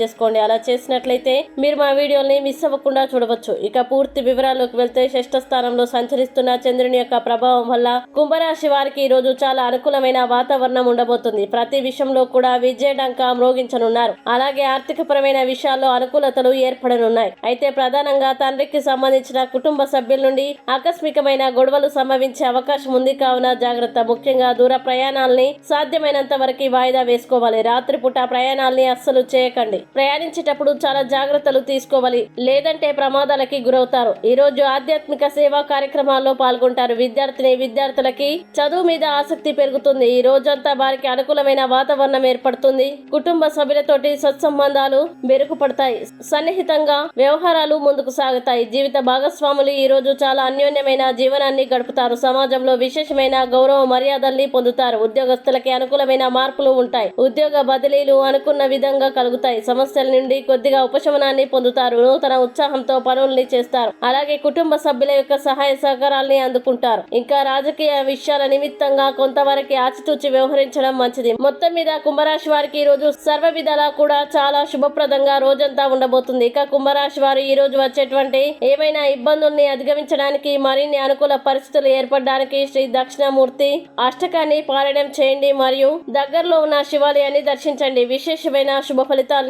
చేసుకోండి. అలా చేసినట్లయితే మీరు మా వీడియోల్ని మిస్ అవ్వకుండా చూడవచ్చు. ఇక పూర్తి వివరాల్లోకి వెళ్తే షష్ఠ స్థానంలో సంచరిస్తున్న చంద్రుని యొక్క ప్రభావం వల్ల కుంభరాశి వారికి ఈ రోజు చాలా అనుకూలమైన వాతావరణం ఉండబోతుంది. ప్రతి విషయంలో కూడా విజయడంక మ్రోగించనున్నారు. అలాగే ఆర్థికపరమైన విషయాల్లో అనుకూలతలు ఏర్పడనున్నాయి. అయితే ప్రధానంగా తండ్రికి సంబంధించిన కుటుంబ సభ్యుల నుండి ఆకస్మికమైన గొడవలు సంభవించే అవకాశం ఉంది. కావున జాగ్రత్త. ముఖ్యంగా దూర ప్రయాణాల్ని సాధ్యమైనంత వరకు వాయిదా వేసుకోవాలి. రాత్రిపూట ప్రయాణాల్ని అస్సలు చేయకండి. ప్రయాణించేటప్పుడు చాలా జాగ్రత్తలు తీసుకోవాలి. లేదంటే ప్రమాదాలకి గురవుతారు. ఈ రోజు ఆధ్యాత్మిక సేవా కార్యక్రమాల్లో పాల్గొంటారు విద్యార్థిని విద్యార్థులకి చదువు మీద ఆసక్తి పెరుగుతుంది. ఈ రోజంతా వారికి అనుకూలమైన వాతావరణం ఏర్పడుతుంది. కుటుంబ సభ్యులతోటి సత్సంబంధాలు మెరుగుపడతాయి. సన్నిహితంగా వ్యవహారాలు ముందుకు సాగుతాయి. జీవిత భాగస్వాములు ఈ రోజు చాలా అన్యోన్యమైన జీవనాన్ని గడుపుతారు. సమాజంలో విశేషమైన గౌరవ మర్యాదల్ని పొందుతారు. ఉద్యోగస్తులకి అనుకూలమైన మార్పులు ఉంటాయి. ఉద్యోగ బదిలీలు అనుకున్న విధంగా కలుగుతాయి. సమస్యల నుండి కొద్దిగా ఉపశమనాన్ని పొందుతారు. నూతన ఉత్సాహంతో పనుల్ని చేస్తారు. అలాగే కుటుంబ సభ్యుల యొక్క సహాయ సహకారాల్ని అందుకుంటారు. ఇంకా రాజకీయ విషయాల నిమిత్తంగా కొంతవరకు ఆచితూచి వ్యవహరించడం మంచిది. మొత్తం మీద కుంభరాశి వారికి ఈ రోజు సర్వ విధాలా కూడా చాలా శుభప్రదంగా రోజంతా ఉండబోతుంది. ఇక కుంభరాశి వారు ఈ రోజు వచ్చేటువంటి ఏమైనా ఇబ్బందుల్ని అధిగమించడానికి మరిన్ని అనుకూల పరిస్థితులు ఏర్పడడానికి శ్రీ దక్షిణామూర్తి అష్టకాన్ని పారాయణం చేయండి. మరియు దగ్గరలో ఉన్న శివాలయాన్ని దర్శించండి. విశేషమైన శుభ ఫలితాలు